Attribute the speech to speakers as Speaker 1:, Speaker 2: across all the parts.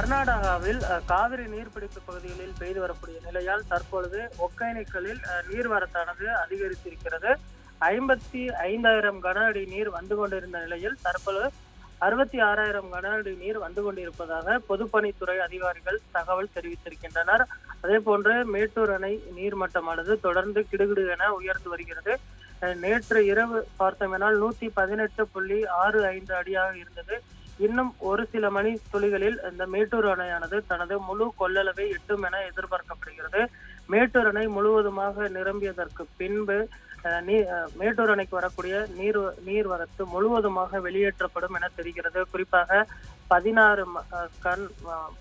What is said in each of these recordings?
Speaker 1: கர்நாடகாவில் காவிரி நீர்பிடிப்பு பகுதிகளில் பெய்து வரக்கூடிய நிலையால் தற்பொழுது ஒகேனக்கலில் நீர்வரத்தானது அதிகரித்திருக்கிறது. ஐம்பத்தி ஐந்தாயிரம் கன அடி நீர் வந்து கொண்டிருந்த நிலையில் தற்பொழுது அறுபத்தி ஆறாயிரம் கன அடி நீர் வந்து கொண்டிருப்பதாக பொதுப்பணித்துறை அதிகாரிகள் தகவல் தெரிவித்திருக்கின்றனர். அதே போன்று மேட்டூர் அணை நீர்மட்டமானது தொடர்ந்து கிடுகிடு என உயர்ந்து வருகிறது. நேற்று இரவு பார்த்தோமெனால் நூத்தி பதினெட்டு புள்ளி ஆறு ஐந்து அடியாக இருந்தது. இன்னும் ஒரு சில மணி துளிகளில் இந்த மேட்டூர் அணையானது தனது முழு கொள்ளளவை எட்டும் என எதிர்பார்க்கப்படுகிறது. மேட்டூர் அணை முழுவதுமாக நிரம்பியதற்கு பின்பு அஹ், அஹ், மேட்டூர் அணைக்கு வரக்கூடிய நீர் நீர்வரத்து முழுவதுமாக வெளியேற்றப்படும் என தெரிகிறது. குறிப்பாக பதினாறு கன்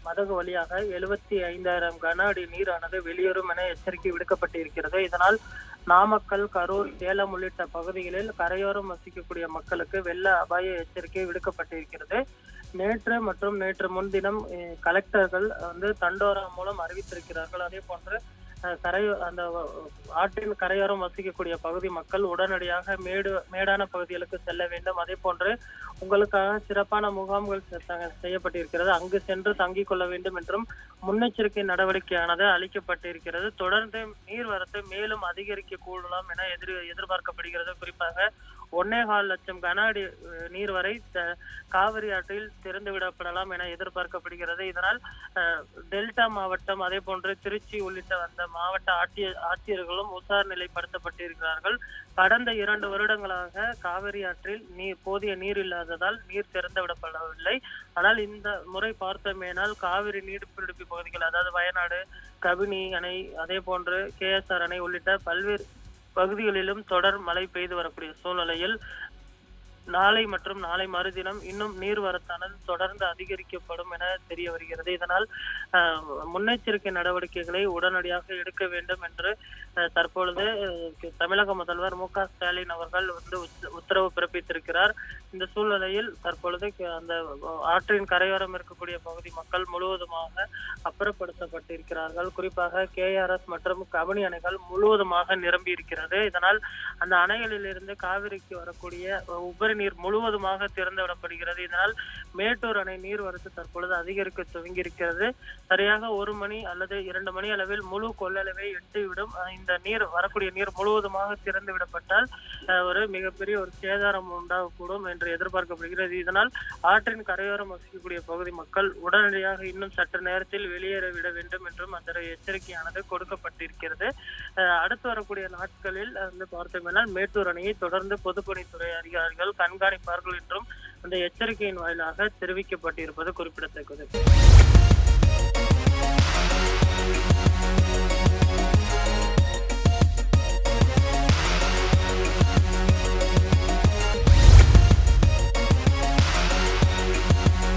Speaker 1: மதகு வழியாக எழுபத்தி ஐந்தாயிரம் கன அடி நீரானது வெளியேறும் என எச்சரிக்கை விடுக்கப்பட்டிருக்கிறது. இதனால் நாமக்கல் கரூர் சேலம் உள்ளிட்ட பகுதிகளில் கரையோரம் வசிக்கக்கூடிய மக்களுக்கு வெள்ள அபாய எச்சரிக்கை விடுக்கப்பட்டிருக்கிறது. நேற்று மற்றும் நேற்று முன்தினம் கலெக்டர்கள் வந்து தண்டோரா மூலம் அறிவித்திருக்கிறார்கள். அதே போன்று கரையோ அந்த ஆற்றின் கரையோரம் வசிக்கக்கூடிய பகுதி மக்கள் உடனடியாக மேடு மேடான பகுதிகளுக்கு செல்ல வேண்டும். அதே போன்று உங்களுக்காக சிறப்பான முகாம்கள் செ- செய்யப்பட்டிருக்கிறது. அங்கு சென்று தங்கிக் கொள்ள வேண்டும் என்றும் முன்னெச்சரிக்கை நடவடிக்கையானது அளிக்கப்பட்டிருக்கிறது. தொடர்ந்து நீர்வரத்து மேலும் அதிகரிக்க கூடலாம் என எதிர் எதிர்பார்க்கப்படுகிறது. குறிப்பாக ஒன்னே கால் லட்சம் கன அடி நீர் வரை த- காவிரி ஆற்றில் திறந்து விடப்படலாம் என எதிர்பார்க்கப்படுகிறது. இதனால் டெல்டா மாவட்டம் அதே போன்று திருச்சி உள்ளிட்ட அந்த மாவட்ட ஆட்சியர் ஆட்சியர்களும் உசார் நிலைப்படுத்தப்பட்டிருக்கிறார்கள். கடந்த இரண்டு வருடங்களாக காவிரி ஆற்றில் நீர் போதிய நீர் இல்லாததால் நீர் திறந்து விடப்படவில்லை. ஆனால் இந்த முறை பார்த்தோமேனால் காவிரி நீர்பிடிப்பு பகுதிகள் அதாவது வயநாடு கபினி அணை அதே போன்று கேஎஸ்ஆர் அணை உள்ளிட்ட பல்வேறு பகுதிகளிலும் தொடர் மழை பெய்து வரக்கூடிய சூழ்நிலையில் நாளை மற்றும் நாளை மறுதினம் இன்னும் நீர்வரத்தானது தொடர்ந்து அதிகரிக்கப்படும் என தெரிய வருகிறது. இதனால் முன்னெச்சரிக்கை நடவடிக்கைகளை உடனடியாக எடுக்க வேண்டும் என்று அஹ், தற்பொழுது தமிழக முதல்வர் மு க ஸ்டாலின் அவர்கள் வந்து உத்தரவு பிறப்பித்திருக்கிறார். இந்த சூழ்நிலையில் தற்பொழுது அந்த ஆற்றின் கரையோரம் இருக்கக்கூடிய பகுதி மக்கள் முழுவதுமாக அப்புறப்படுத்தப்பட்டிருக்கிறார்கள். குறிப்பாக கேஆர்எஸ் மற்றும் கபனி அணைகள் முழுவதுமாக நிரம்பி இருக்கிறது. இதனால் அந்த அணைகளிலிருந்து காவிரிக்கு வரக்கூடிய உபரி நீர் முழுவதுமாக திறந்து விடப்படுகிறது இதனால் மேட்டூர் அணை நீர்வரத்து தற்பொழுது அதிகரிக்க துவங்கியிருக்கிறது. சரியாக ஒரு மணி அல்லது இரண்டு மணி அளவில் முழு கொள்ளளவை எட்டிவிடும். இந்த நீர் வரக்கூடிய நீர் முழுவதுமாக திறந்து விடப்பட்டால் ஒரு மிகப்பெரிய ஒரு சேதாரம் உண்டாகக்கூடும் என்று எதிர்பார்க்கப்படுகிறது. இதனால் ஆற்றின் கரையோரம் வசிக்கக்கூடிய பகுதி மக்கள் உடனடியாக இன்னும் சற்று நேரத்தில் வெளியேற விட வேண்டும் என்றும் அந்த எச்சரிக்கையானது கொடுக்கப்பட்டிருக்கிறது. அடுத்து வரக்கூடிய நாட்களில் வந்து பார்த்தோம்னால் மேட்டூர் அணையை தொடர்ந்து பொதுப்பணித்துறை அதிகாரிகள் கண்காணிப்பார்கள் என்றும் அந்த எச்சரிக்கையின் வாயிலாக தெரிவிக்கப்பட்டிருப்பது குறிப்பிடத்தக்கது.